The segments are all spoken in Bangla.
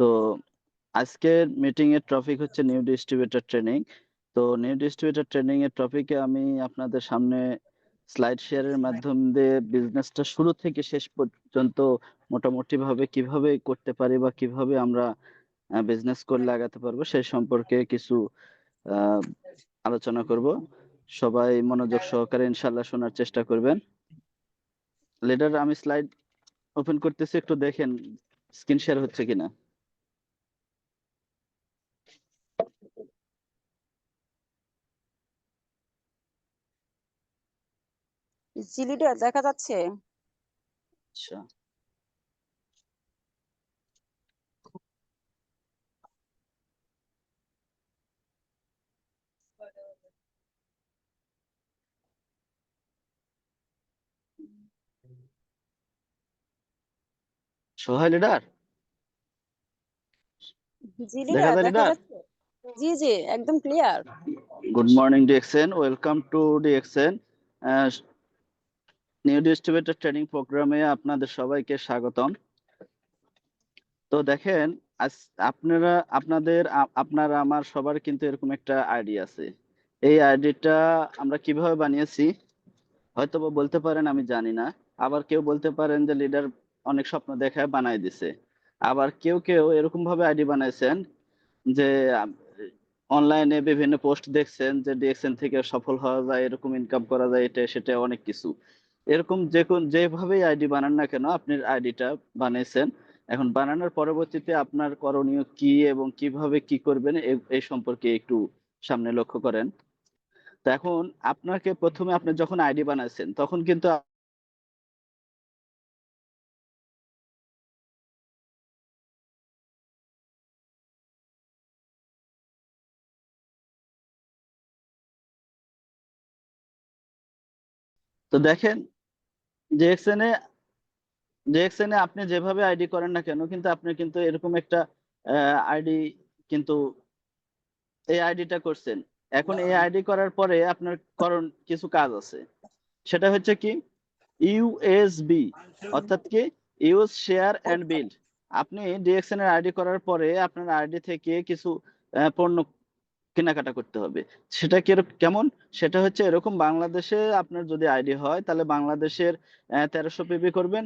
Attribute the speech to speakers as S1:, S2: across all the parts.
S1: তো আজকের মিটিং এর টপিক হচ্ছে নিউ ডিস্ট্রিবিউটর ট্রেনিং তো নিউ ডিস্ট্রিবিউটর ট্রেনিং এর টপিকে আমি আপনাদের সামনে স্লাইড শেয়ারের মাধ্যম দিয়ে বিজনেসটা শুরু থেকে শেষ পর্যন্ত মোটামুটি ভাবে কীভাবে করতে পারি বা কীভাবে আমরা বিজনেস করলে আগাতে পারব সেই সম্পর্কে কিছু আলোচনা করব। সবাই মনোযোগ সহকারে ইনশাল্লাহ শোনার চেষ্টা করবেন। লিডার আমি স্লাইড ওপেন করতেছি, একটু দেখেন স্ক্রিন শেয়ার হচ্ছে কিনা?
S2: জিলিডার দেখা যাচ্ছে।
S1: আচ্ছা। সোহাই লিডার?
S2: জি লিডার দেখা
S1: leader?
S2: যাচ্ছে। জি জি একদম clear
S1: good morning DXN welcome to DXN new distributor training প্রোগ্রামে আপনাদের সবাইকে স্বাগতম। তো দেখেন আজ আপনারা আপনাদের আপনারা আমার সবার কিন্তু এরকম একটা আইডি আছে। এই আইডিটা আমরা কীভাবে বানিয়েছি? হয়তো বা বলতে পারেন আমি জানি না। আবার কেউ বলতে পারেন যে লিডার অনেক স্বপ্ন দেখায় বানায় দিছে। আবার কেউ কেউ এরকম ভাবে আইডি বানাইছেন যে, অনলাইনে বিভিন্ন পোস্ট দেখছেন যে ডিএক্সএন থেকে সফল হওয়া যায়, এরকম ইনকাম করা যায়, এটা সেটা অনেক কিছু। এরকম যে কোন, যেভাবেই আইডি বানান না কেন, আপনি আইডিটা বানিয়েছেন এখন বানানোর পরবর্তীতে আপনার করণীয় কি এবং কীভাবে কি করবেন এই সম্পর্কে একটু সামনে লক্ষ্য করেন। তো এখন আপনাকে প্রথমে আপনি যখন আইডি বানাইছেন, তখন কিন্তু তো দেখেন জেএক্সএন এ জেএক্সএন এ আপনি যেভাবে আইডি করেন না কেন, কিন্তু আপনি কিন্তু এরকম একটা আইডি কিন্তু এই আইডিটা করছেন। এখন এই আইডি করার পরে আপনার করণ কিছু কাজ আছে। সেটা হচ্ছে কি ইউএসবি অর্থাৎ কি ইউজ শেয়ার এন্ড বিল্ড আপনি ডিএক্সএন এর আইডি করার পরে আপনার আইডি থেকে কিছু পণ্য কেনাকাটা করতে হবে। সেটা কেমন? সেটা হচ্ছে এরকম বাংলাদেশে আপনার যদি আইডি হয়, তাহলে বাংলাদেশের তেরোশো পিবি করবেন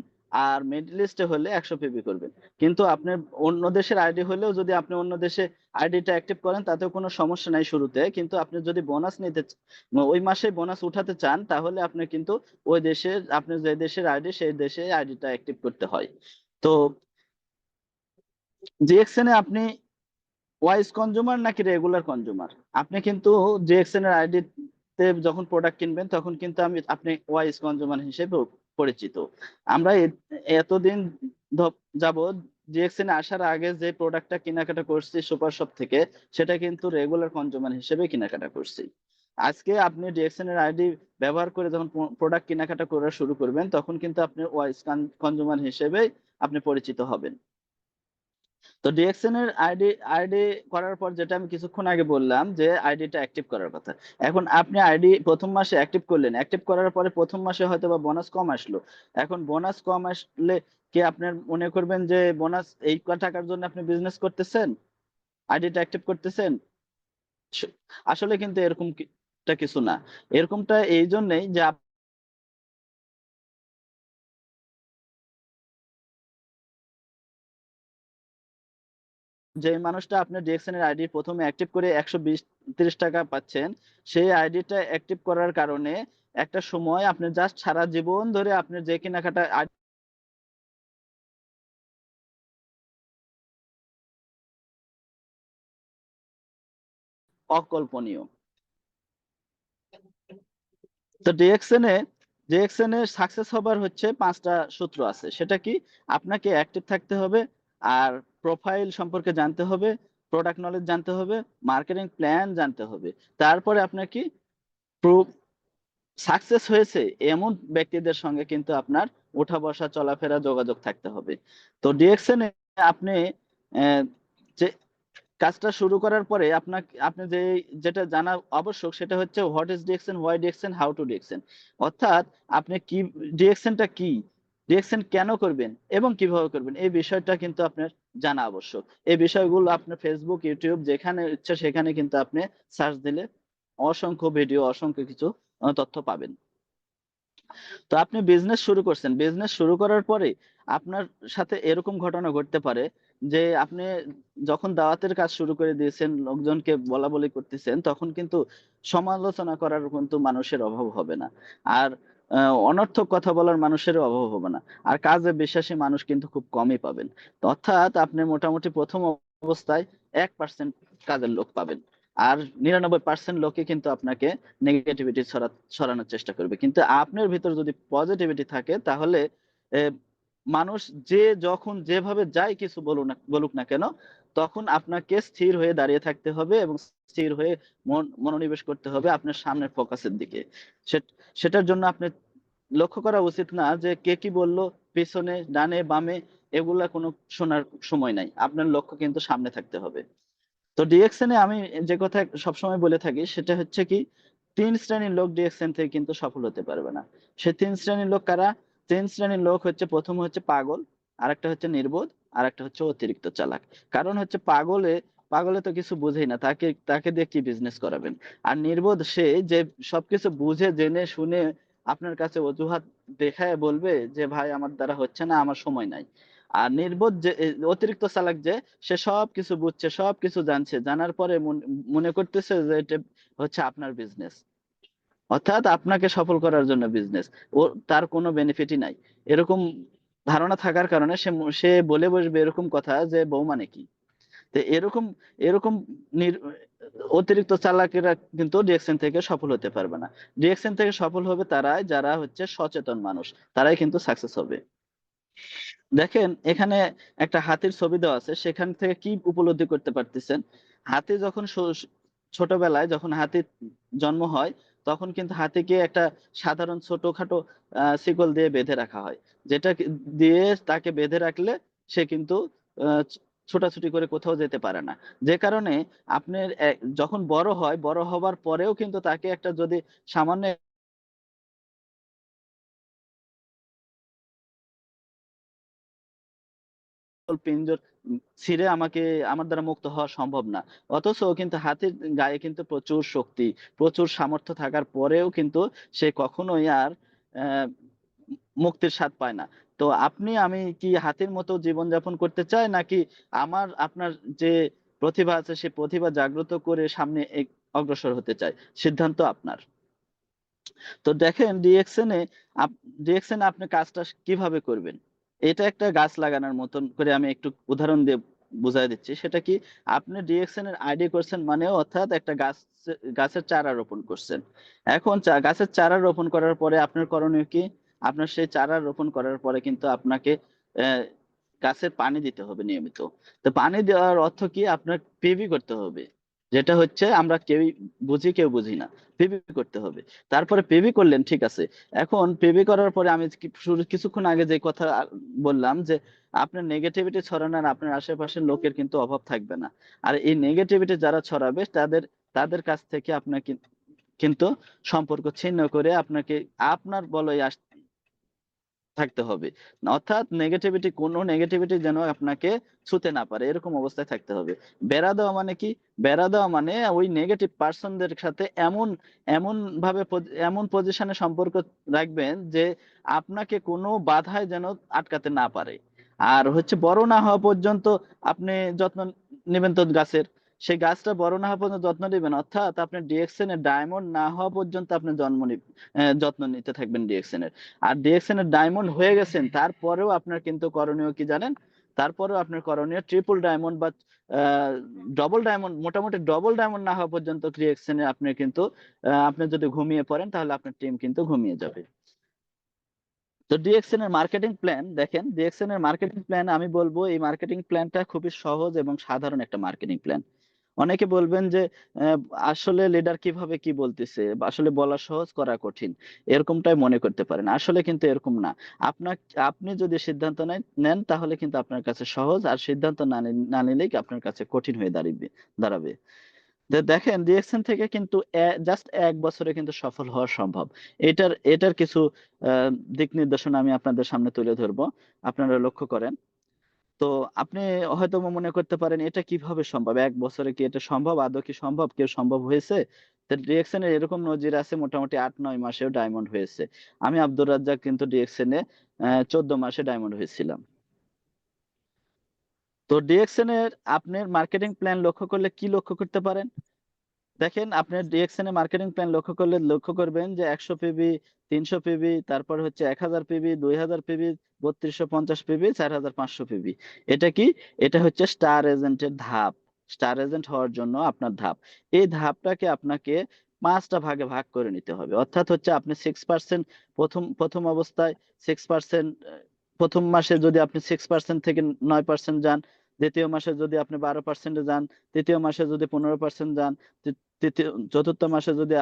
S1: আর মিডল ইস্টে হলে একশো পিবি করবেন। কিন্তু আপনি অন্য দেশের আইডি হলেও যদি আপনি অন্য দেশে আইডিটা অ্যাক্টিভ করেন, তাতেও কোনো সমস্যা নাই শুরুতে। কিন্তু আপনি যদি বোনাস নিতে ওই মাসে বোনাস উঠাতে চান, তাহলে আপনি কিন্তু ওই দেশের আপনি যে দেশের আইডি, সেই দেশে আইডিটা অ্যাক্টিভ করতে হয়। তো জিএক্সএন আপনি ওয়াইজ কনজুমার নাকি রেগুলার কনজুমার আপনি কিন্তু জিএক্সএন এর আইডি তে যখন প্রোডাক্ট কিনবেন, তখন কিন্তু আমি আপনি ওয়াইজ কনজুমার হিসেবে পরিচিত। আমরা এতদিন যাবৎ জিএক্সএন আসার আগে যে প্রোডাক্টটা কেনাকাটা করছি সুপার শপ থেকে, সেটা কিন্তু রেগুলার কনজুমার হিসেবে কেনাকাটা করছি। আজকে আপনি ডিএক্সএন এর আইডি ব্যবহার করে যখন প্রোডাক্ট কেনাকাটা করা শুরু করবেন, তখন কিন্তু আপনি ওয়াইজ কনজুমার হিসেবে আপনি পরিচিত হবেন। তো ডিএক্সএন এর আইডি আইডি করার পর যেটা আমি কিছুক্ষণ আগে বললাম যে আইডিটা অ্যাক্টিভ করার কথা। এখন আপনি আইডি প্রথম মাসে অ্যাক্টিভ করলেন অ্যাক্টিভ করার পরে প্রথম মাসে হয়তো বা বোনাস কম আসলো। এখন বোনাস কম আসলে কি আপনার মনে করবেন যে বোনাস এই টাকার জন্য আপনি বিজনেস করতেছেন? আইডিটা অ্যাক্টিভ করতেছেন? আসলে কিন্তু এরকম কিছু না। এরকমটা এই জন্যই যে যে মানুষটা আপনার ডিএক্সএন এর আইডি প্রথমে অ্যাক্টিভ করে একশো বিশ, তিরিশ টাকা পাচ্ছেন, সেই আইডিটা অ্যাক্টিভ করার কারণে একটা সময় আপনি জাস্ট সারা জীবন ধরে আপনার যে কেনাকাটা অকল্পনীয়। তো ডিএক্সএন এ ডিএক্সএন এর সাকসেস হবার হচ্ছে পাঁচটা সূত্র আছে। সেটা কি? আপনাকে অ্যাক্টিভ থাকতে হবে আর প্রোফাইল সম্পর্কে জানতে হবে প্রোডাক্ট নলেজ জানতে হবে মার্কেটিং প্ল্যান জানতে হবে। তারপরে আপনার কি সাকসেস হয়েছে এমন ব্যক্তিদের সঙ্গে কিন্তু আপনার ওঠা বসা, চলাফেরা, যোগাযোগ থাকতে হবে। তো ডিএক্সএন আপনি যে কাজটা শুরু করার পরে আপনার আপনি যে, যেটা জানা আবশ্যক সেটা হচ্ছে what is DXN why DXN how to DXN অর্থাৎ আপনি কি ডিএক্সএনটা কি? ডিএক্সএন কেন করবেন এবং কীভাবে করবেন? এই বিষয়টা কিন্তু আপনার জানা আবশ্যক। এই বিষয়গুলো আপনার ফেসবুক ইউটিউব যেখানে ইচ্ছা সেখানে কিন্তু আপনি সার্চ দিলে অসংখ্য ভিডিও অসংখ্য কিছু তথ্য পাবেন। তো আপনি বিজনেস শুরু করছেন। বিজনেস শুরু করার পরে আপনার সাথে এরকম ঘটনা ঘটতে পারে যে আপনি যখন দাওয়াতের কাজ শুরু করে দিয়েছেন, লোকজনকে বলা বলি করতেছেন, তখন কিন্তু সমালোচনা করার কিন্তু মানুষের অভাব হবে না। আর অনর্থক কথা বলার মানুষের অভাব হবে না। আর কাজে বিশ্বাসী মানুষ কিন্তু খুব কমই পাবেন। অর্থাৎ আপনি মোটামুটি প্রথম অবস্থায় এক পার্সেন্ট কাজের লোক পাবেন। আর নিরানব্বই পার্সেন্ট লোকে কিন্তু আপনাকে নেগেটিভিটি ছড়া, ছড়ানোর চেষ্টা করবে। কিন্তু আপনার ভিতর যদি পজিটিভিটি থাকে, তাহলে মানুষ যে যখন যেভাবে যাই কিছু বলুক না বলুক না কেন তখন আপনাকে স্থির হয়ে দাঁড়িয়ে থাকতে হবে এবং স্থির হয়ে মন, মনোনিবেশ করতে হবে আপনার সামনের ফোকাসের দিকে। সেটার জন্য আপনি লক্ষ্য করা উচিত না যে কে কি বলল, পেছনে, ডানে, বামে, এগুলা কোনো শোনার সময় নাই। আপনার লক্ষ্য কিন্তু সামনে থাকতে হবে। তো ডিএক্সএন আমি যে কথা সবসময় বলে থাকি, সেটা হচ্ছে কি, তিন শ্রেণির লোক ডিএক্সএন থেকে কিন্তু সফল হতে পারবে না। সে তিন শ্রেণির লোক কারা? তিন শ্রেণির লোক হচ্ছে, প্রথম হচ্ছে পাগল, আরেকটা হচ্ছে নির্বোধ। আর একটা হচ্ছে অতিরিক্ত চালাক। কারণ হচ্ছে পাগলে পাগলে তো কিছু বুঝেই না, তাকে তাকে দিয়ে কি বিজনেস করাবেন? আর নির্বোধ সে যে সবকিছু বুঝে, জেনে, শুনে আপনার কাছে অজুহাত দেখায় বলবে যে, ভাই, আমার দ্বারা হচ্ছে না, আমার সময় নাই। আর নির্বোধ যে অতিরিক্ত চালাক যে, সে সব কিছু বুঝছে সব কিছু জানছে, জানার পরে মনে করতেছে যে, এটা হচ্ছে আপনার বিজনেস অর্থাৎ আপনাকে সফল করার জন্য বিজনেস ও তার কোনো বেনিফিটই নাই। এরকম ধারণা থাকার কারণে সে সে বলে বসবে এরকম কথা যে, বউ মানে কি? তো এরকম এরকম অতিরিক্ত চালাকেরা কিন্তু ডিএক্সএন থেকে সফল হতে পারবে না। ডিএক্সএন থেকে সফল হবে তারাই যারা হচ্ছে সচেতন মানুষ। তারাই কিন্তু সাকসেস হবে। দেখেন, এখানে একটা হাতির ছবি দেওয়া আছে। সেখান থেকে কি উপলব্ধি করতে পারতেছেন? হাতি যখন ছোটবেলায় যখন হাতির জন্ম হয় তখন কিন্তু হাতে গিয়ে একটা সাধারণ ছোটখাটো শিকল দিয়ে বেঁধে রাখা হয়। যেটা দিয়ে তাকে বেঁধে রাখলে সে কিন্তু ছোটাছুটি করে কোথাও যেতে পারে না। যে কারণে আপনার যখন বড় হয়, বড় হবার পরেও কিন্তু তাকে একটা যদি সামান্য পিঞ্জর ছিঁড়ে আমাকে, আমার দ্বারা মুক্ত হওয়া সম্ভব না। অথচ কিন্তু হাতির গায়ে কিন্তু প্রচুর শক্তি, প্রচুর সামর্থ্য থাকার পরেও কিন্তু সে কখনোই আর মুক্তির স্বাদ পায় না। তো আপনি, আমি কি হাতির মতো জীবনযাপন করতে চাই, নাকি আমার, আপনার যে প্রতিভা আছে, সে প্রতিভা জাগ্রত করে সামনে অগ্রসর হতে চাই? সিদ্ধান্ত আপনার। তো দেখেন ডিএক্সএন এ ডিএক্সএন আপনি কাজটা কীভাবে করবেন? এটা একটা গাছ লাগানোর মতন করে আমি একটু উদাহরণ দিয়ে বুঝাই দিচ্ছি। সেটা কি? আপনি ডিএক্সএন এর আইডি করছেন মানে অর্থাৎ একটা গাছ, গাছের চারা রোপণ করছেন। এখন গাছের চারা রোপণ করার পরে আপনার করণীয় কি? আপনার সেই চারা রোপণ করার পরে কিন্তু আপনাকে গাছের পানি দিতে হবে নিয়মিত। তো পানি দেওয়ার অর্থ কি? আপনার পিভি করতে হবে। যেটা হচ্ছে আমরা কেউই বুঝি, কেউ বুঝি না। পিভি করতে হবে। তারপরে পিভি করলেন, ঠিক আছে। এখন পিভি করার পরে আমি কিছুক্ষণ আগে যে কথা বললাম যে, আপনার নেগেটিভিটি ছড়ানোর আপনার আশেপাশের লোকের কিন্তু অভাব থাকবে না। আর এই নেগেটিভিটি যারা ছড়াবে, তাদের তাদের কাছ থেকে আপনাকে কিন্তু সম্পর্ক ছিন্ন করে আপনাকে, আপনার বলয় থাকতে হবে। অর্থাৎ নেগেটিভিটি কোনো নেগেটিভিটি যেন আপনাকে ছুতে না পারে, এরকম অবস্থায় থাকতে হবে। বেড়া দেওয়া মানে কি? বেড়া দেওয়া মানে ওই নেগেটিভ পার্সনদের সাথে এমন এমন ভাবে এমন পজিশনে সম্পর্ক রাখবেন যে আপনাকে কোনো বাধায় যেন আটকাতে না পারে। আর হচ্ছে বড় না হওয়া পর্যন্ত আপনি যত্ন নেবেন তো গাছের। সেই গাছটা বড় না হওয়া পর্যন্ত যত্ন নেবেন, অর্থাৎ আপনি ডিএক্সএন এর ডায়মন্ড না হওয়া পর্যন্ত আপনি জন্ম যত্ন নিতে থাকবেন ডিএক্সএন এর। আর ডিএক্সএন এর ডায়মন্ড হয়ে গেছেন, তারপরেও আপনার কিন্তু করণীয় কি জানেন? তারপরেও আপনার করণীয় ট্রিপল ডায়মন্ড বা ডবল ডায়মন্ড মোটামুটি ডবল ডায়মন্ড না হওয়া পর্যন্ত এ আপনি কিন্তু আপনি যদি ঘুমিয়ে পড়েন তাহলে আপনার টিম কিন্তু ঘুমিয়ে যাবে। তো ডিএক্সএন এর মার্কেটিং প্ল্যান দেখেন ডিএক্সএন এর মার্কেটিং প্ল্যান আমি বলব এই মার্কেটিং প্ল্যানটা খুবই সহজ এবং সাধারণ একটা মার্কেটিং প্ল্যান অনেকে বলবেন যে আসলে লিডার কীভাবে কি বলতেছে? আসলে বলা সহজ, করা কঠিন। এরকমটাই মনে করতে পারেন। আসলে কিন্তু এরকম না। আপনার আপনি যদি সিদ্ধান্ত নেন তাহলে কিন্তু আপনার কাছে সহজ। আর সিদ্ধান্ত না নিলেই আপনার কাছে কঠিন হয়ে দাঁড়াবে যে দেখেন ডিএক্সএন থেকে কিন্তু জাস্ট এক বছরে কিন্তু সফল হওয়া সম্ভব। এটার এটার কিছু দিক নির্দেশনা আমি আপনাদের সামনে তুলে ধরবো। আপনারা লক্ষ্য করেন। তো আপনি হয়তো মনে করতে পারেন, এটা কীভাবে সম্ভব? এক বছরে কি এটা সম্ভব? আদৌ কি সম্ভব? কেউ সম্ভব হয়েছে? তো ডিএক্সএন এ এরকম নজির আছে মোটামুটি আট, নয় মাসেও ডায়মন্ড হয়েছে। আমি আব্দুর রাজ্জাক কিন্তু ডিএক্সএন চোদ্দ মাসে ডায়মন্ড হয়েছিলাম। তো ডিএক্সএন এর আপনার মার্কেটিং প্ল্যান লক্ষ্য করলে কি লক্ষ্য করতে পারেন? দেখেন, আপনার ডিএক্সএন এ মার্কেটিং প্ল্যান লক্ষ্য করলে, লক্ষ্য করবেন যে একশো পিবি তিনশো পিবি তারপর হচ্ছে এক হাজার পিবি দুই হাজার পিবি বত্রিশশো পঞ্চাশ পিবি চার হাজার পাঁচশো পিবি এটা কি? এটা হচ্ছে স্টার এজেন্টের ধাপ। স্টার এজেন্ট হওয়ার জন্য আপনার ধাপ। এই ধাপটাকে আপনাকে পাঁচটা ভাগে ভাগ করে নিতে হবে। অর্থাৎ হচ্ছে আপনি সিক্স পার্সেন্ট প্রথম প্রথম অবস্থায় সিক্স পার্সেন্ট প্রথম মাসে যদি আপনি সিক্স পার্সেন্ট থেকে নয় পার্সেন্ট যান দ্বিতীয় মাসে যদি আপনি বারো পার্সেন্টে যান, তৃতীয় মাসে যদি পনেরো পার্সেন্ট যান তৃতীয়, চতুর্থ মাসে যদি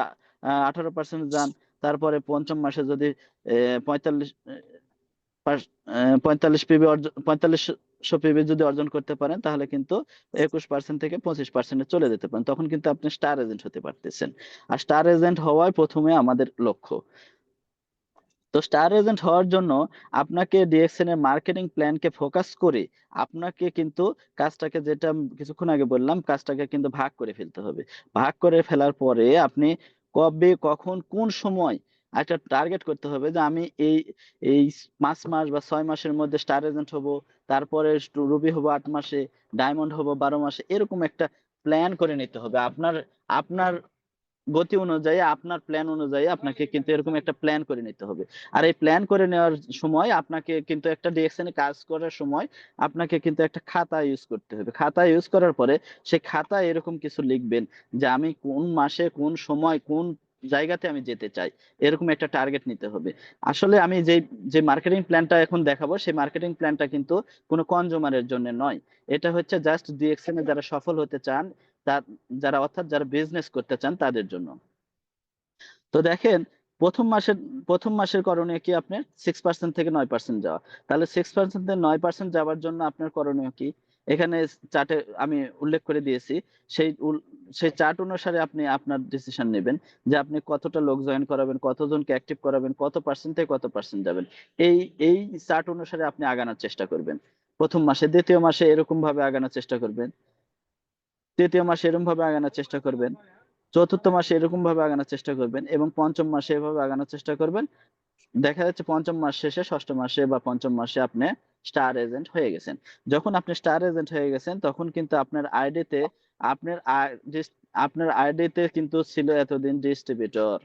S1: আঠারো পার্সেন্ট যান, তারপরে পঞ্চম মাসে যদি পঁয়তাল্লিশ পঁয়তাল্লিশ পিবি পঁয়তাল্লিশশো যদি অর্জন করতে পারেন, তাহলে কিন্তু একুশ পার্সেন্ট থেকে পঁচিশ পার্সেন্টে চলে যেতে পারেন। তখন কিন্তু আপনি স্টার এজেন্ট হতে পারতেছেন। আর স্টার এজেন্ট হওয়াই প্রথমে আমাদের লক্ষ্য। তো স্টার এজেন্ট হওয়ার জন্য আপনাকে ডিএক্সএন এর মার্কেটিং প্ল্যানকে ফোকাস করে আপনাকে কিন্তু কাজটাকে যেটা কিছুক্ষণ আগে বললাম, কাজটাকে কিন্তু ভাগ করে ফেলতে হবে। ভাগ করে ফেলার পরে আপনি কবে, কখন, কোন সময় একটা টার্গেট করতে হবে যে আমি এই এই পাঁচ মাস বা ছয় মাসের মধ্যে স্টার এজেন্ট হব, তারপরে রুবি হব আট মাসে ডায়মন্ড হব বারো মাসে, এরকম একটা প্ল্যান করে নিতে হবে। আপনার আপনার গতি অনুযায়ী আপনার প্ল্যান অনুযায়ী আপনাকে কিন্তু এরকম একটা প্ল্যান করে নিতে হবে। আর এই প্ল্যান করে নেওয়ার সময় আপনাকে কিন্তু একটা ডিরেকশনে কাজ করার সময় আপনাকে কিন্তু একটা খাতা ইউজ করতে হবে। খাতা ইউজ করার পরে সেই খাতা এরকম কিছু লিখবেন যে আমি কোন মাসে কোন সময় কোন জায়গাতে আমি যেতে চাই? এরকম একটা টার্গেট নিতে হবে। আসলে আমি যে যে মার্কেটিং প্ল্যানটা এখন দেখাবো সেই মার্কেটিং প্ল্যানটা কিন্তু কোনো কনজিউমারের জন্য নয়। এটা হচ্ছে জাস্ট ডিএক্সএন যারা সফল হতে চান যারা, অর্থাৎ যারা বিজনেস করতে চান তাদের জন্য। তো দেখেন, প্রথম মাসের প্রথম মাসের করণীয় কি আপনার? সিক্স পার্সেন্ট থেকে নয় পার্সেন্ট যাওয়া। তাহলে সিক্স পার্সেন্ট থেকে নয় পার্সেন্ট যাওয়ার জন্য আপনার করণীয় কি? এখানে চার্টে আমি উল্লেখ করে দিয়েছি। সেই সেই চার্ট অনুসারে আপনি আপনার ডিসিশন নেবেন যে আপনি কতটা লোক জয়েন করাবেন, কতজনকে অ্যাক্টিভ করাবেন, কত পার্সেন্ট থেকে কত পার্সেন্ট যাবেন। এই এই চার্ট অনুসারে আপনি আগানোর চেষ্টা করবেন। প্রথম মাসে, দ্বিতীয় মাসে এরকম ভাবে আগানোর চেষ্টা করবেন। তৃতীয় মাসে এরকম ভাবে আগানোর চেষ্টা করবেন। চতুর্থ মাসে এরকম ভাবে আগানোর চেষ্টা করবেন এবং পঞ্চম মাসে এভাবে আগানোর চেষ্টা করবেন। দেখা যাচ্ছে পঞ্চম মাস শেষে ষষ্ঠ মাসে বা পঞ্চম মাসে আপনি স্টার এজেন্ট হয়ে গেছেন। যখন আপনি স্টার এজেন্ট হয়ে গেছেন, তখন কিন্তু আপনার আইডিতে আপনার ডিস- আপনার আইডিতে কিন্তু ছিল এতদিন ডিস্ট্রিবিউটর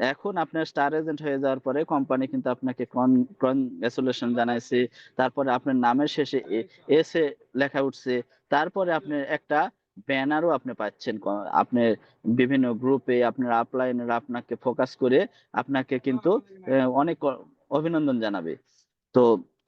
S1: এখন আপনার স্টার এজেন্ট হয়ে যাওয়ার পরে কোম্পানি কিন্তু আপনাকে কনগ্রাচুলেশন জানাইছে। তারপরে আপনার নামের শেষে এসে লেখা উঠছে। তারপরে আপনি একটা ব্যানারও আপনি পাচ্ছেন। আপনি বিভিন্ন গ্রুপে আপনার আপলাইনের আপনাকে ফোকাস করে আপনাকে কিন্তু অনেক অভিনন্দন জানাবে। তো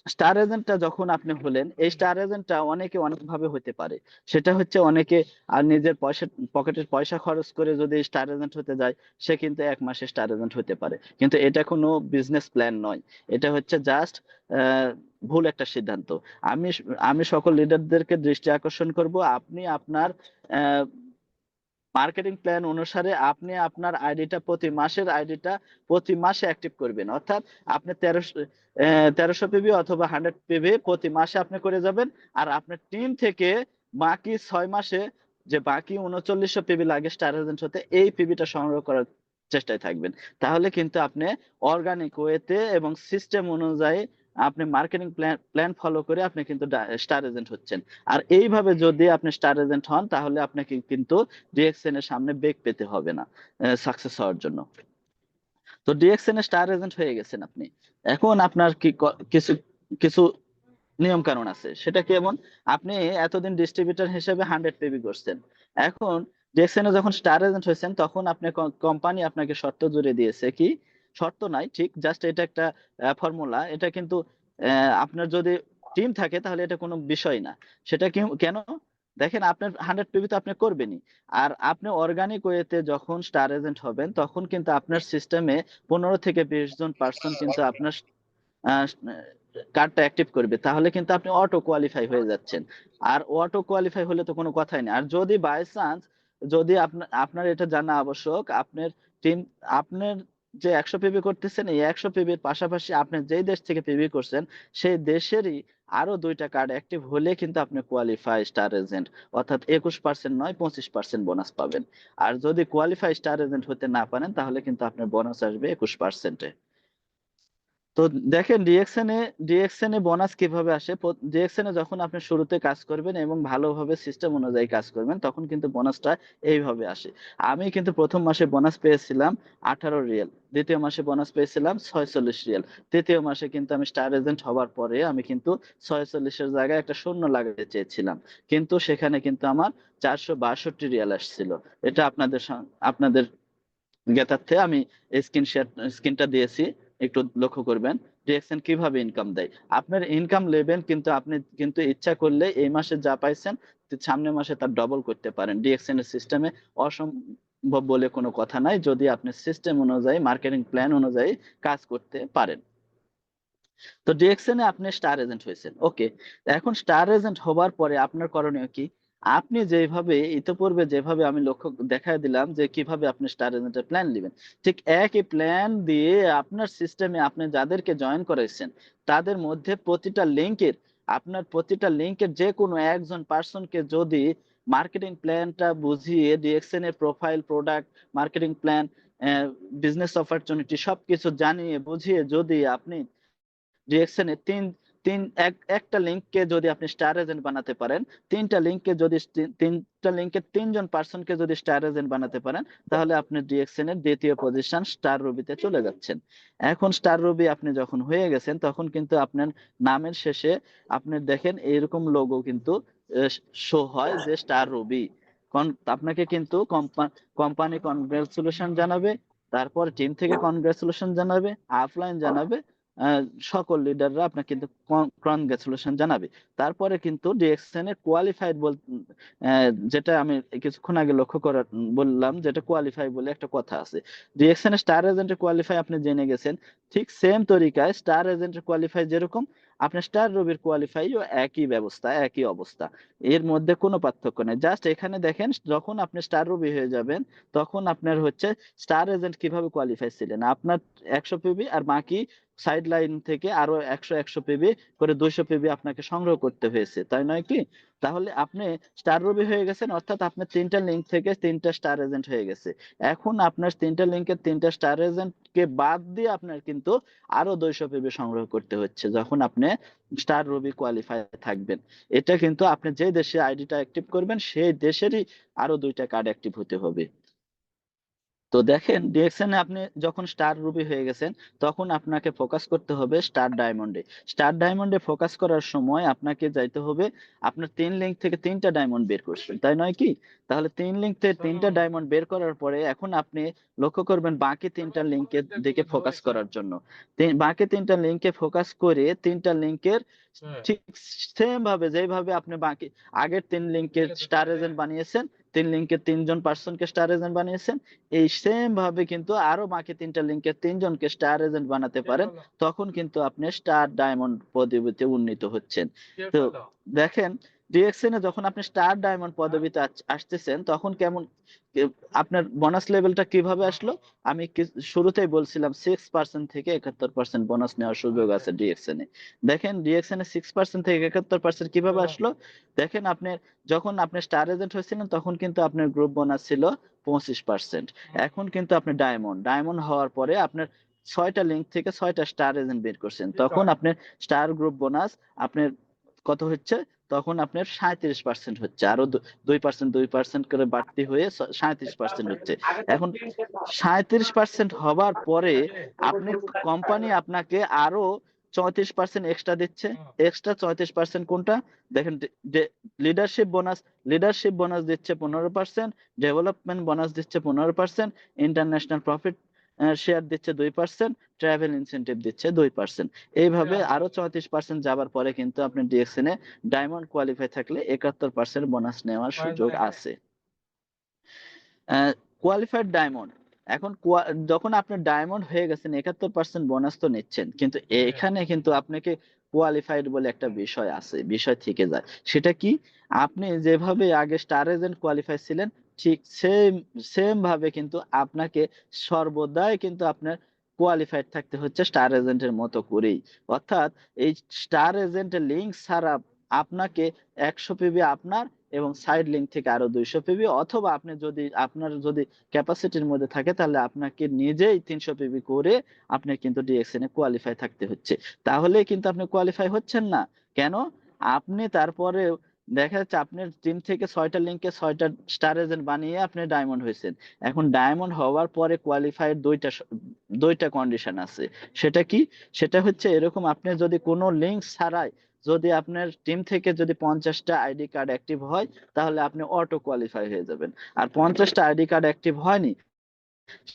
S1: স্টার এজেন্টটা যখন আপনি হলেন এই স্টার এজেন্টটা অনেকে অনেক ভাবে হতে পারে। সেটা হচ্ছে অনেকে আর নিজের পয়সা পকেটের পয়সা খরচ করে যদি স্টার এজেন্ট হতে যায় সে কিন্তু এক মাসে স্টার এজেন্ট হতে পারে। কিন্তু এটা কোনো বিজনেস প্ল্যান নয়। এটা হচ্ছে জাস্ট ভুল একটা সিদ্ধান্ত। আমি আমি সকল লিডারদেরকে দৃষ্টি আকর্ষণ করব। আপনি আপনার মার্কেটিং প্ল্যান অনুসারে আপনি আপনার আইডিটা প্রতি মাসের আইডিটা প্রতি মাসে অ্যাক্টিভ করবেন। অর্থাৎ আপনি তেরোশো তেরোশো পিবি অথবা হান্ড্রেড পিবি প্রতি মাসে আপনি করে যাবেন। আর আপনার টিম থেকে বাকি ছয় মাসে যে বাকি উনচল্লিশশো পিবি লাগে স্টার এজেন্ট হতে এই পিবিটা সংগ্রহ করার চেষ্টায় থাকবেন। তাহলে কিন্তু আপনি অর্গানিক ওয়েতে এবং সিস্টেম অনুযায়ী আপনি মার্কেটিং প্ল্যান প্ল্যান ফলো করে আপনি কিন্তু স্টার এজেন্ট হচ্ছেন। আর এইভাবে যদি আপনি স্টার এজেন্ট হন, তাহলে আপনাকে কিন্তু ডিএক্সএন এর সামনে বেগ পেতে হবে না সাকসেস হওয়ার জন্য। তো ডিএক্সএন এর স্টার এজেন্ট হয়ে গেছেন আপনি। এখন আপনার কি কিছু কিছু নিয়ম কানুন আছে। সেটা কেমন আপনি এতদিন ডিস্ট্রিবিউটর হিসেবে হান্ড্রেড পেবি করছেন। এখন ডিএক্সএন এ যখন স্টার এজেন্ট হয়েছেন, তখন আপনি কোম্পানি আপনাকে শর্ত জুড়ে দিয়েছে কি শর্ত নাই, ঠিক? জাস্ট এটা একটা ফর্মুলা এটা কিন্তু আপনার যদি টিম থাকে তাহলে এটা কোনো বিষয় না। সেটা কেন? দেখেন, আপনার হান্ড্রেড পিবি তো আপনি করবেনই। আর আপনি অর্গানিক ওয়েতে যখন স্টার এজেন্ট হবেন, তখন কিন্তু আপনার সিস্টেমে পনেরো থেকে বিশ জন পার্সন কিন্তু আপনার কার্ডটা অ্যাক্টিভ করবে। তাহলে কিন্তু আপনি অটো কোয়ালিফাই হয়ে যাচ্ছেন। আর অটো কোয়ালিফাই হলে তো কোনো কথাই নেই। আর যদি বাই চান্স যদি আপনার আপনার এটা জানা আবশ্যক, আপনার টিম আপনার যে একশো পিবি করতেছেন, এই একশো পিবির পাশাপাশি আপনি যেই দেশ থেকে পিবি করছেন, সেই দেশেরই আরও দুইটা কার্ড অ্যাক্টিভ হলে কিন্তু আপনি কোয়ালিফাই স্টার এজেন্ট অর্থাৎ একুশ পার্সেন্ট নয়, পঁচিশ পার্সেন্ট বোনাস পাবেন। আর যদি কোয়ালিফাই স্টার এজেন্ট হতে না পারেন, তাহলে কিন্তু আপনার বোনাস আসবে একুশ পার্সেন্টে তো দেখেন ডিএক্সএন ডিএক্সএন বোনাস কীভাবে আসে? ডিএক্সএন যখন আপনি শুরুতে কাজ করবেন এবং ভালোভাবে সিস্টেম অনুযায়ী কাজ করবেন, তখন কিন্তু বোনাসটা এইভাবে আসে। আমি কিন্তু প্রথম মাসে বোনাস পেয়েছিলাম আঠারো রিয়েল দ্বিতীয় মাসে বোনাস পেয়েছিলাম ছয়চল্লিশ রিয়েল তৃতীয় মাসে কিন্তু আমি স্টার এজেন্ট হবার পরে আমি কিন্তু ছয়চল্লিশের জায়গায় একটা শূন্য লাগাতে চেয়েছিলাম। কিন্তু সেখানে কিন্তু আমার চারশো বাষট্টি রিয়াল আসছিল। এটা আপনাদের আপনাদের জ্ঞাতার্থে আমি স্ক্রিন শেয়ার স্ক্রিনটা দিয়েছি। একটু লক্ষ্য করবেন ডিএক্সএন কীভাবে ইনকাম দেয়। আপনার ইনকাম লেভেল কিন্তু আপনি কিন্তু ইচ্ছা করলে এই মাসে যা পাইছেন, তো সামনের মাসে তার ডবল করতে পারেন। ডিএক্সএন এর সিস্টেমে অসম্ভব বলে কোনো কথা নাই, যদি আপনি সিস্টেম অনুযায়ী মার্কেটিং প্ল্যান অনুযায়ী কাজ করতে পারেন। তো ডিএক্সএন এ আপনি স্টার এজেন্ট হয়েছেন। ওকে এখন স্টার এজেন্ট হবার পরে আপনার করণীয় কি? আপনি যেভাবে, ইতিপূর্বে যেভাবে আমি লক্ষ্য দেখায় দিলাম যে কীভাবে আপনি স্টার এজেন্টের প্ল্যান নেবেন, ঠিক একই প্ল্যান দিয়ে আপনার সিস্টেমে আপনি যাদেরকে জয়েন করেছেন তাদের মধ্যে প্রতিটা লিঙ্কের আপনার প্রতিটা লিঙ্কের যে কোনো একজন পার্সনকে যদি মার্কেটিং প্ল্যানটা বুঝিয়ে ডিএক্সএন এর profile product marketing plan business opportunity সবকিছু জানিয়ে, বুঝিয়ে যদি আপনি ডিএক্সএন এ তিন তিন, এক, একটা লিঙ্ককে যদি আপনি স্টার এজেন্ট বানাতে পারেন, তিনটা লিঙ্ককে যদি তিন- তিনটা লিঙ্কে তিনজন পার্সনকে যদি স্টার এজেন্ট বানাতে পারেন, তাহলে আপনি ডিএক্সএন এর দ্বিতীয় পজিশন স্টার রবিতে চলে যাচ্ছেন। এখন স্টার রবি আপনি যখন হয়ে গেছেন, তখন কিন্তু আপনার নামের শেষে আপনি দেখেন এইরকম লোগো কিন্তু শো হয় যে স্টার রবি আপনাকে কিন্তু কোম্পানি কনগ্রাচুলেশন জানাবে, তারপর টিম থেকে কনগ্রাচুলেশন জানাবে আপলাইন জানাবে সকল লিডাররা আপনাকে কিন্তু কনগ্রাচুলেশন জানাবে। তারপরে কিন্তু ডিএক্সএন এর কোয়ালিফাইড বল যেটা আমি কিছুক্ষণ আগে লক্ষ্য করার বললাম, যেটা কোয়ালিফাই বলে একটা কথা আছে। ডিএক্সএন এর স্টার এজেন্টের কোয়ালিফাই আপনি জেনে গেছেন। ঠিক সেম তরিকায় স্টার এজেন্টের কোয়ালিফাই যেরকম, আপনার স্টার রবির কোয়ালিফাইও একই ব্যবস্থা, একই অবস্থা। এর মধ্যে কোনো পার্থক্য নেই। জাস্ট এখানে দেখেন, যখন আপনি স্টার রবি হয়ে যাবেন, তখন আপনার হচ্ছে স্টার এজেন্ট কীভাবে কোয়ালিফাই ছিলেন? আপনার একশো পিবি আর বাকি সাইড লাইন থেকে আরও একশো একশো পিবি করে দুইশো পিবি আপনাকে সংগ্রহ করতে হয়েছে, তাই নয় কি? তাহলে আপনি স্টার রবি হয়ে গেছেন, অর্থাৎ আপনার তিনটা লিঙ্ক থেকে তিনটা স্টার এজেন্ট হয়ে গেছে। এখন আপনার তিনটা লিঙ্কের তিনটা স্টার এজেন্ট কে বাদ দিয়ে আপনার কিন্তু আরও দুইশো পিবি সংগ্রহ করতে হচ্ছে, যখন আপনি স্টার রবি কোয়ালিফাই থাকবেন। এটা কিন্তু আপনি যে দেশে আইডিটা অ্যাক্টিভ করবেন, সেই দেশেরই আরও দুইটা কার্ড অ্যাক্টিভ হতে হবে। তো দেখেন এ আপনি যখন স্টার রুবি হয়ে গেছেন তখন আপনাকে ফোকাস করতে হবে স্টার ডায়মন্ডে স্টার ডায়মন্ডে ফোকাস করার সময় আপনাকে যাইতে হবে আপনার তিন লিঙ্ক থেকে তিনটা ডায়মন্ড বের করছেন তাই নয় কি? তাহলে তিন লিঙ্ক থেকে তিনটা ডায়মন্ড বের করার পরে এখন আপনি লক্ষ্য করবেন বাকি তিনটা লিঙ্কের দিকে ফোকাস করার জন্য। বাকি তিনটা লিঙ্কে ফোকাস করে তিনটা লিঙ্কের ঠিক সেম ভাবে যেভাবে আপনি বাকি আগের তিন লিঙ্কের স্টার এজেন্ট বানিয়েছেন তিন লিঙ্কের তিনজন পার্সনকে স্টার এজেন্ট বানিয়েছেন। এই সেম ভাবে কিন্তু আরও বাকি তিনটা লিঙ্কের তিনজনকে স্টার এজেন্ট বানাতে পারেন। তখন কিন্তু আপনি স্টার ডায়মন্ড পদবিতে উন্নীত হচ্ছেন। তো দেখেন ডিএক্সএন এ যখন আপনি স্টার ডায়মন্ড পদবিতে আসতেছেন তখন কেমন আপনার বোনাস লেভেলটা কীভাবে আসলো? আমি শুরুতেই বলছিলাম সিক্স পার্সেন্ট থেকে একাত্তর পার্সেন্ট বোনাস নেওয়ার সুযোগ আছে ডিএক্সএন এ। দেখেন ডিএক্সএন এ সিক্স পার্সেন্ট থেকে একাত্তর পার্সেন্ট কীভাবে আসলো? দেখেন আপনি যখন আপনি স্টার এজেন্ট হয়েছিলেন তখন কিন্তু আপনার গ্রুপ বোনাস ছিল পঁচিশ পার্সেন্ট এখন কিন্তু আপনি ডায়মন্ড ডায়মন্ড হওয়ার পরে আপনার ছয়টা লিঙ্ক থেকে ছয়টা স্টার এজেন্ট বের করছেন। তখন আপনার স্টার গ্রুপ বোনাস আপনার কত হচ্ছে? তখন আপনার সাঁত্রিশ পার্সেন্ট হচ্ছে। আরও দুই পার্সেন্ট দুই পার্সেন্ট করে বাড়তি হয়ে সাঁত্রিশ পার্সেন্ট হচ্ছে। এখন সাঁত্রিশ পার্সেন্ট হবার পরে আপনি কোম্পানি আপনাকে আরও চৌত্রিশ পার্সেন্ট এক্সট্রা দিচ্ছে। এক্সট্রা চৌত্রিশ পার্সেন্ট কোনটা? দেখেন লিডারশিপ বোনাস লিডারশিপ বোনাস দিচ্ছে পনেরো পার্সেন্ট ডেভেলপমেন্ট বোনাস দিচ্ছে পনেরো পার্সেন্ট ইন্টারন্যাশনাল প্রফিট শেয়ার দিচ্ছে দুই পার্সেন্ট ট্রাভেল ইনসেন্টিভ দিচ্ছে দুই পার্সেন্ট এইভাবে আরও চৌত্রিশ পার্সেন্ট যাবার পরে কিন্তু আপনি ডিএক্সএন এ ডায়মন্ড কোয়ালিফাই থাকলে একাত্তর পার্সেন্ট বোনাস নেওয়ার সুযোগ আছে। কোয়ালিফাইড ডায়মন্ড এখন যখন আপনি ডায়মন্ড হয়ে গেছেন একাত্তর পার্সেন্ট বোনাস তো নিচ্ছেন কিন্তু এখানে কিন্তু আপনাকে কোয়ালিফাইড বলে একটা বিষয় আছে বিষয় থেকে যায়। সেটা কি? আপনি যেভাবে আগে স্টার এজেন্ট কোয়ালিফাই ছিলেন ঠিক সেম সেম ভাবে কিন্তু আপনাকে সর্বদাই কিন্তু আপনার কোয়ালিফাইড থাকতে হচ্ছে স্টার এজেন্টের মতো করেই। অর্থাৎ এই স্টার এজেন্টের লিঙ্ক ছাড়া আপনাকে একশো পিবি আপনার এবং সাইড লিঙ্ক থেকে আরও দুইশো পিবি অথবা আপনি যদি, আপনার যদি ক্যাপাসিটির মধ্যে থাকে তাহলে আপনাকে নিজেই তিনশো পিবি করে আপনি কিন্তু ডিএক্সএন এ কোয়ালিফাই থাকতে হচ্ছে। তাহলে কিন্তু আপনি কোয়ালিফাই হচ্ছেন না। কেন? আপনি তারপরে দেখা যাচ্ছে আপনার টিম থেকে ছয়টা লিঙ্কে ছয়টা স্টার এজেন্ট বানিয়ে আপনি ডায়মন্ড হয়েছেন। এখন ডায়মন্ড হওয়ার পরে কোয়ালিফাইড দুইটা দুইটা কন্ডিশন আছে। সেটা কি? সেটা হচ্ছে এরকম আপনি যদি কোনো লিঙ্ক ছাড়াই যদি আপনার টিম থেকে যদি পঞ্চাশটা আইডি কার্ড অ্যাক্টিভ হয়, তাহলে আপনি অটো কোয়ালিফাই হয়ে যাবেন। আর পঞ্চাশটা আইডি কার্ড অ্যাক্টিভ হয়নি,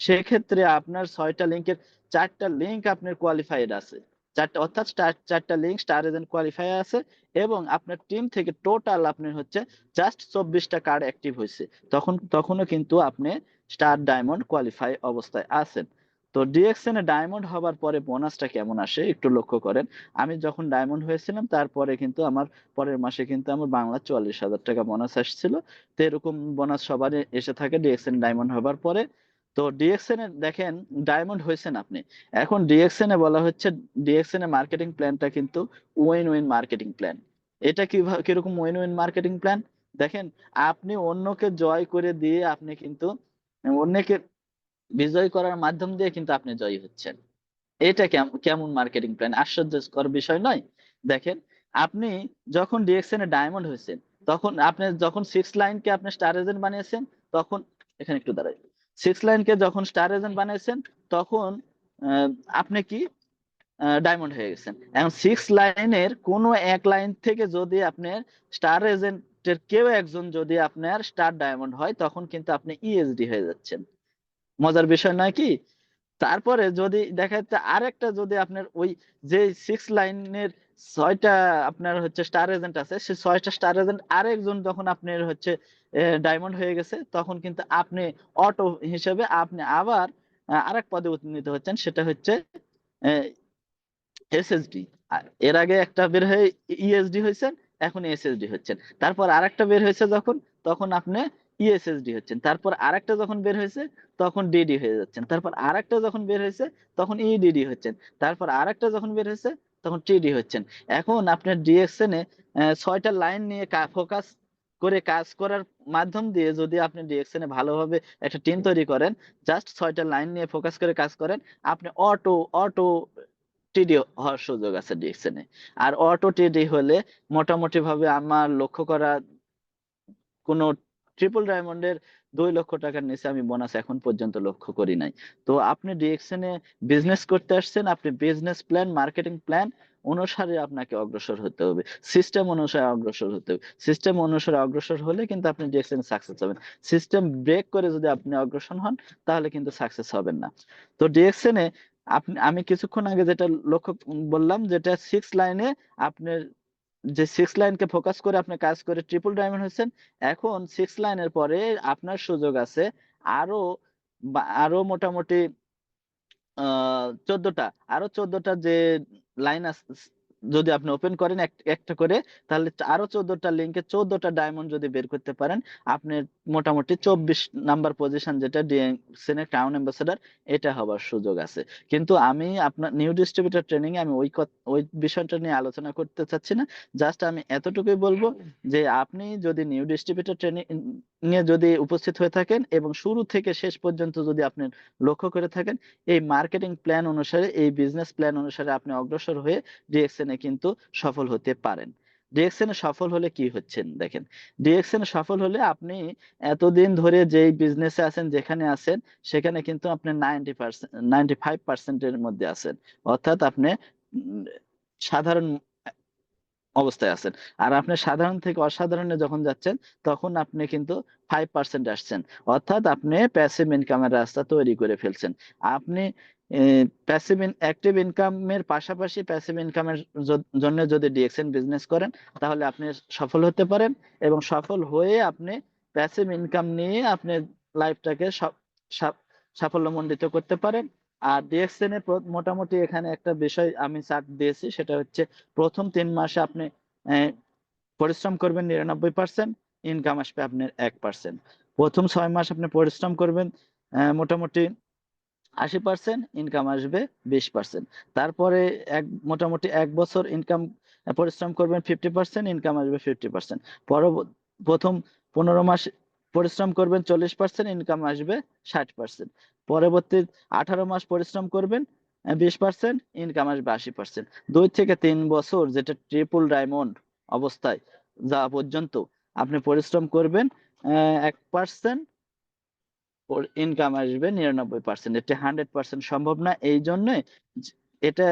S1: সেক্ষেত্রে আপনার ছয়টা লিঙ্কের চারটা লিঙ্ক আপনার কোয়ালিফাইড আছে। চারটা, অর্থাৎ চার- চারটা লিঙ্ক স্টার এজেন্ট কোয়ালিফাই আছে এবং আপনার টিম থেকে টোটাল আপনার হচ্ছে জাস্ট চব্বিশটা কার্ড অ্যাক্টিভ হয়েছে। তখন, তখনও কিন্তু আপনি স্টার ডায়মন্ড কোয়ালিফাই অবস্থায় আছেন। তো ডিএক্সএন এ ডায়মন্ড হবার পরে বোনাসটা কেমন আসে একটু লক্ষ্য করেন। আমি যখন ডায়মন্ড হয়েছিলাম, তারপরে কিন্তু আমার পরের মাসে কিন্তু আমার বাংলা চুয়াল্লিশ হাজার টাকা বোনাস আসছিল। তো এরকম বোনাস সবারই এসে থাকে ডিএক্সএন ডায়মন্ড হবার পরে। তো ডিএক্সএন এ দেখেন ডায়মন্ড হয়েছেন আপনি। এখন ডিএক্সএন এ বলা হচ্ছে ডিএক্সএন এ মার্কেটিং প্ল্যানটা কিন্তু উইন উইন মার্কেটিং প্ল্যান এটা কীভাবে কীরকম ওয়েন উইন মার্কেটিং প্ল্যান দেখেন, আপনি অন্যকে জয় করে দিয়ে আপনি কিন্তু, অন্যকে বিজয় করার মাধ্যম দিয়ে কিন্তু আপনি জয়ী হচ্ছেন। এটা কেম- কেমন মার্কেটিং প্ল্যান আশ্চর্যকর বিষয় নয়? দেখেন, আপনি যখন ডিএক্সএন এ ডায়মন্ড হয়েছেন, তখন আপনি যখন সিক্স লাইনকে আপনি স্টার এজেন্ট বানিয়েছেন, তখন এখানে একটু দাঁড়াই। সিক্স লাইনকে যখন স্টার এজেন্ট বানাইছেন তখন আপনি কি ডায়মন্ড হয়ে গেছেন। এখন সিক্স লাইনের কোন এক লাইন থেকে যদি আপনি স্টার এজেন্টের কেউ একজন যদি আপনার স্টার ডায়মন্ড হয়, তখন কিন্তু আপনি ইএসডি হয়ে যাচ্ছেন। মজার বিষয় নয় কি? তারপরে যদি দেখা যাচ্ছে আরেকটা যদি আপনার ওই যে সিক্স লাইনের ছয়টা আপনার হচ্ছে স্টার এজেন্ট আছে সেই ছয়টা স্টার এজেন্ট আরেকজন যখন আপনার হচ্ছে ডায়মন্ড হয়ে গেছে, তখন কিন্তু আপনি অটো হিসেবে আপনি আবার আরেক পদে উন্নীত হচ্ছেন, সেটা হচ্ছে এসএসডি এর আগে একটা বের হয়ে ইএসডি হয়েছেন, এখন এসএসডি হচ্ছেন। তারপর আরেকটা বের হয়েছে যখন, তখন আপনি ইএসএসডি হচ্ছেন। তারপর আরেকটা যখন বের হয়েছে, তখন ডিডি হয়ে যাচ্ছেন। তারপর আরেকটা যখন বের হয়েছে, তখন ইডিডি হচ্ছেন। তারপর আরেকটা যখন বের হয়েছে, তখন টিডি হচ্ছেন। এখন আপনার ডিএক্সএন ছয়টা লাইন নিয়ে ফোকাস করে কাজ করার মাধ্যম দিয়ে যদি আপনি ডিএক্সএন ভালোভাবে একটা টিম তৈরি করেন জাস্ট ছয়টা লাইন নিয়ে ফোকাস করে কাজ করেন, আপনি অটো অটো টিডি হওয়ার সুযোগ আছে ডিএক্সএন আর অটো টিডি হলে মোটামুটি ভাবে আমার লক্ষ্য করা কোনো ট্রিপল ডায়মন্ডের দুই লক্ষ টাকার নিচে আমি বোনাস এখন পর্যন্ত লক্ষ্য করি নাই। তো আপনি ডিএক্সএন বিজনেস করতে আসছেন, আপনি বিজনেস প্ল্যান মার্কেটিং প্ল্যান অনুসারে আপনাকে অগ্রসর হতে হবে। সিস্টেম অনুসারে অগ্রসর হতে হবে। সিস্টেম অনুসারে অগ্রসর হলে কিন্তু আপনি ডিএক্সএন সাকসেস হবেন। সিস্টেম ব্রেক করে যদি আপনি অগ্রসর হন, তাহলে কিন্তু সাকসেস হবেন না। তো ডিএক্সএন আপনি, আমি কিছুক্ষণ আগে যেটা লক্ষ্য বললাম, যেটা সিক্স লাইনে আপনার যে সিক্স লাইনকে ফোকাস করে আপনি কাজ করে ট্রিপল ডায়মন্ড হয়েছেন, এখন সিক্স লাইনের পরে আপনার সুযোগ আছে আরও আরও মোটামুটি চোদ্দটা, আরও চোদ্দটা যে লাইন যদি আপনি ওপেন করেন এক- একটা করে, তাহলে আরও চোদ্দটা লিঙ্কে চোদ্দটা ডায়মন্ড যদি বের করতে পারেন, আপনি মোটামুটি চব্বিশ নাম্বার পজিশন যেটা ডিএক্সএন এর টাউন অ্যাম্বাসেডর এটা হবার সুযোগ আছে। কিন্তু আমি আপনার নিউ ডিস্ট্রিবিউটর ট্রেনিং আমি ওই ওই বিষয়টা নিয়ে আলোচনা করতে চাচ্ছি না। জাস্ট আমি এতটুকুই বলব যে আপনি যদি নিউ ডিস্ট্রিবিউটর ট্রেনিং নিয়ে যদি উপস্থিত হয়ে থাকেন এবং শুরু থেকে শেষ পর্যন্ত যদি আপনি লক্ষ্য করে থাকেন, এই মার্কেটিং প্ল্যান অনুসারে, এই বিজনেস প্ল্যান অনুসারে আপনি অগ্রসর হয়ে ডিএক্সএন এ কিন্তু সফল হতে পারেন। ডিএক্সএন সফল হলে কি হচ্ছেন দেখেন, ডিএক্সএন সফল হলে আপনি এতদিন ধরে যেই বিজনেসে আছেন, যেখানে আছেন, সেখানে কিন্তু আপনি নাইনটি পার্সেন্ট নাইনটি ফাইভ পার্সেন্টের মধ্যে আছেন। অর্থাৎ আপনি সাধারণ অবস্থায় আছেন। আর আপনি সাধারণ থেকে অসাধারণে যখন যাচ্ছেন, তখন আপনি কিন্তু ফাইভ পার্সেন্ট আসছেন। অর্থাৎ আপনি প্যাসিভ ইনকামের রাস্তা তৈরি করে ফেলছেন। আপনি প্যাসিভ অ্যাক্টিভ ইনকামের পাশাপাশি প্যাসিভ ইনকামের জন্য যদি ডিএক্সএন বিজনেস করেন, তাহলে আপনি সফল হতে পারেন এবং সফল হয়ে আপনি প্যাসিভ ইনকাম নিয়ে আপনি লাইফটাকে সাফল্যমণ্ডিত করতে পারেন। আর ডিএক্সএন মোটামুটি এখানে একটা বিষয় আমি চার্ট দিয়েছি, সেটা হচ্ছে প্রথম তিন মাসে আপনি পরিশ্রম করবেন নিরানব্বই পার্সেন্ট ইনকাম আসবে আপনার এক পার্সেন্ট। প্রথম ছয় মাস আপনি পরিশ্রম করবেন মোটামুটি আশি পার্সেন্ট ইনকাম আসবে বিশ পার্সেন্ট। তারপরে এক, মোটামুটি এক বছর ইনকাম পরিশ্রম করবেন ফিফটি পার্সেন্ট ইনকাম আসবে ফিফটি পার্সেন্ট। প্রথম পনেরো মাস পরিশ্রম করবেন চল্লিশ পার্সেন্ট ইনকাম আসবে ষাট পার্সেন্ট পরবর্তী আঠারো মাস পরিশ্রম করবেন বিশ পার্সেন্ট ইনকাম আসবে আশি পার্সেন্ট দুই থেকে তিন বছর যেটা ট্রিপল ডায়মন্ড অবস্থায় যাওয়া পর্যন্ত আপনি পরিশ্রম করবেন এক পার্সেন্ট ইনকাম আসবে নিরানব্বই পার্সেন্ট এটা হান্ড্রেড পার্সেন্ট সম্ভব না। এই জন্য এটা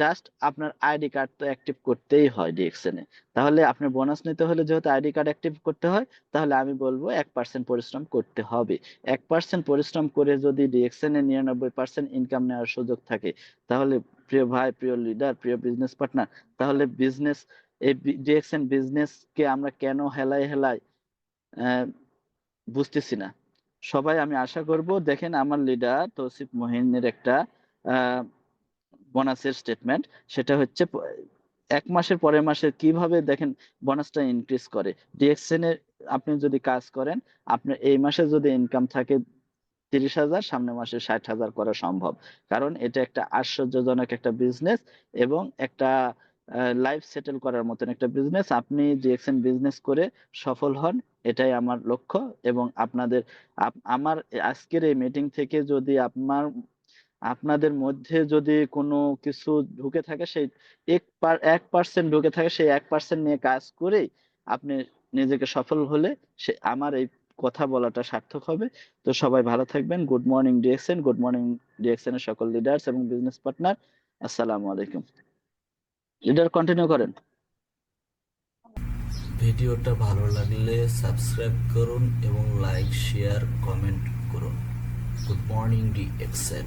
S1: জাস্ট আপনার আইডি কার্ড তো অ্যাক্টিভ করতেই হয় ডিএক্সএন তাহলে আপনার বোনাস নিতে হলে যেহেতু আইডি কার্ড অ্যাক্টিভ করতে হয় তাহলে আমি বলব এক পার্সেন্ট পরিশ্রম করতে হবে। এক পার্সেন্ট পরিশ্রম করে যদি ডিএক্সএন নিরানব্বই পার্সেন্ট ইনকাম নেওয়ার সুযোগ থাকে তাহলে প্রিয় ভাই প্রিয় লিডার প্রিয় বিজনেস পার্টনার তাহলে বিজনেস এই ডিএক্সএন বিজনেস কে আমরা কেন হেলাই আহ, বুঝতেছি না। সবাই আমি আশা করব দেখেন আমার লিডার তৌসিফ মহিনের একটা বোনাসের স্টেটমেন্ট সেটা হচ্ছে এক মাসের পরের মাসে কীভাবে দেখেন বোনাসটা ইনক্রিজ করে। ডিএক্সএন এর আপনি যদি কাজ করেন, আপনার এই মাসে যদি ইনকাম থাকে তিরিশ হাজার, সামনের মাসে ষাট হাজার করা সম্ভব। কারণ এটা একটা আশ্চর্যজনক একটা বিজনেস এবং একটা লাইফ সেটেল করার মতন একটা বিজনেস আপনি ডিএক্সএন বিজনেস করে সফল হন, এটাই আমার লক্ষ্য এবং আপনাদের আমার আজকের এই মিটিং থেকে যদি আপনার আপনাদের মধ্যে যদি কোনো কিছু ঢুকে থাকে, সেই এক পার, এক পার্সেন্ট ঢুকে থাকে, সেই এক পার্সেন্ট নিয়ে কাজ করেই আপনি নিজেকে সফল হলে সে, আমার এই কথা বলাটা সার্থক হবে। তো সবাই ভালো থাকবেন। Good morning DXN, good morning DXN এর সকল লিডার্স এবং বিজনেস পার্টনার আসসালামু আলাইকুম। লিডার কন্টিনিউ করেন।
S3: ভিডিওটা ভালো লাগলে সাবস্ক্রাইব করুন এবং লাইক শেয়ার কমেন্ট করুন। Good morning D excel